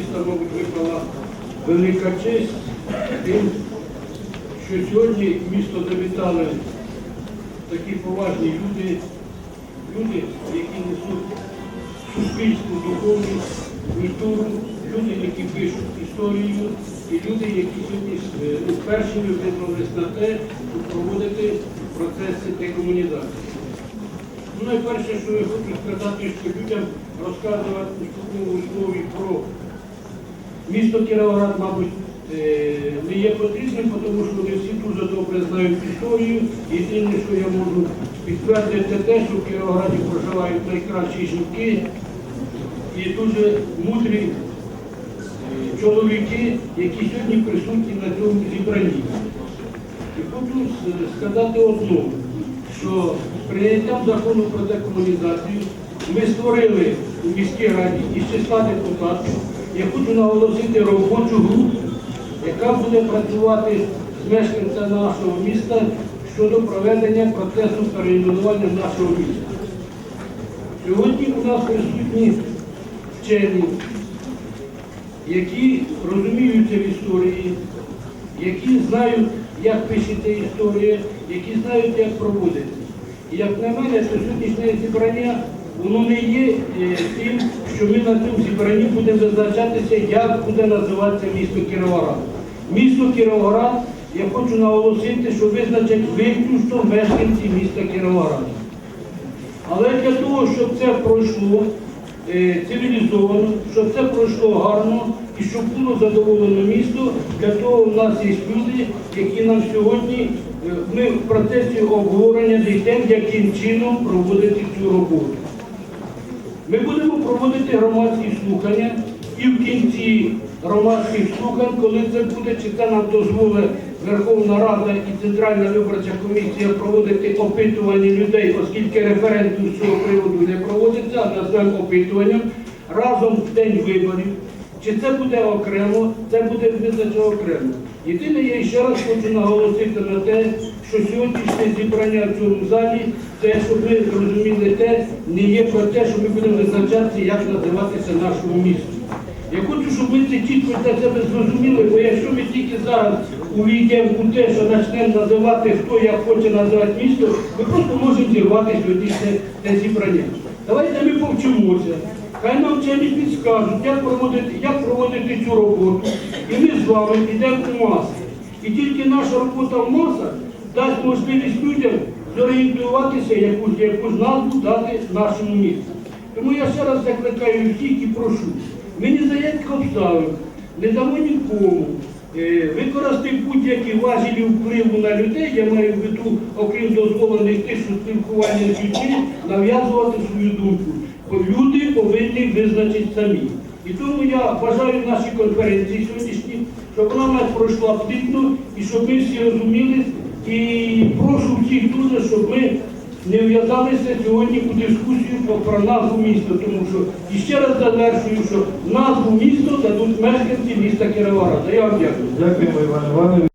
міста, мабуть, випала велика честь тим, що сьогодні місто завітали такі поважні люди, люди, які несуть суспільству духовність, культуру, люди, які пишуть історію, і люди, які сьогодні е, першими визвались на те, щоб проводити процеси декомунізації. Ну, найперше, що я хочу сказати, що людям розказувати у ступовій мові про місто Кіровоград, мабуть, е, не є потрібним, тому що вони всі дуже добре знають історію. Єдине, що я можу підтвердити, це те, що в Кіровограді проживають найкращі жінки і дуже мудрі е, чоловіки, які сьогодні присутні на цьому зібранні. І хочу сказати одно, що з прийняттям закону про декомунізацію ми створили у міській раді із числа депутатів. Я хочу наголосити робочу групу, яка буде працювати з мешканцями нашого міста щодо проведення процесу перейменування нашого міста. Сьогодні у нас присутні вчені, які розуміються в історії, які знають, як пишеться історія, які знають, як проводиться. І як на мене, сьогоднішнє зібрання воно не є е, тим, що ми на цьому зібранні будемо визначатися, як буде називатися місто Кіровоград. Місто Кіровоград, я хочу наголосити, що визначать виключно мешканці міста Кіровограда. Але для того, щоб це пройшло е, цивілізовано, щоб це пройшло гарно і щоб було задоволено місто, для того в нас є люди, які нам сьогодні, е, ми в процесі обговорення дійдемо, яким чином проводити цю роботу. Ми будемо проводити громадські слухання і в кінці громадських слухань, коли це буде, чи це нам дозволить Верховна Рада і Центральна виборча комісія проводити опитування людей, оскільки референдум з цього приводу не проводиться, а назвемо опитуванням разом в день виборів. Чи це буде окремо, це буде визначено окремо. Єдине, я ще раз хочу наголосити на те, що сьогоднішнє зібрання в цьому залі, це, щоб ви зрозуміли те, не є про те, що ми будемо визначатися, як називатися нашому місту. Я хочу, щоб ми це чітко для себе зрозуміли, бо якщо ми тільки зараз увійдемо у те, що почнемо називати, хто як хоче називати місто, ми просто можемо зірвати сьогоднішнє те зібрання. Давайте ми повчимося. Хай нам вчені підскажуть, як проводити, як проводити цю роботу. І ми з вами підемо у маси. І тільки наша робота в масах дасть можливість людям зорієнтуватися, яку, яку назву дати нашому місту. Тому я ще раз закликаю всіх і прошу. Ми ні за яких обставин не дамо нікому е, використати будь-які важелі впливу на людей, я маю в виду, окрім дозволених тих, що спілкування з людьми, нав'язувати свою думку. Люди повинні визначити самі. І тому я бажаю нашій конференції сьогоднішній, щоб вона пройшла плідно і щоб ми всі розуміли. І прошу всіх дуже, щоб ми не в'язалися сьогодні у дискусію про, про назву міста, тому що і ще раз завершую, що назву міста дадуть мешканці міста Кіровограда. Я вам дякую. Дякую, Іван Іванович.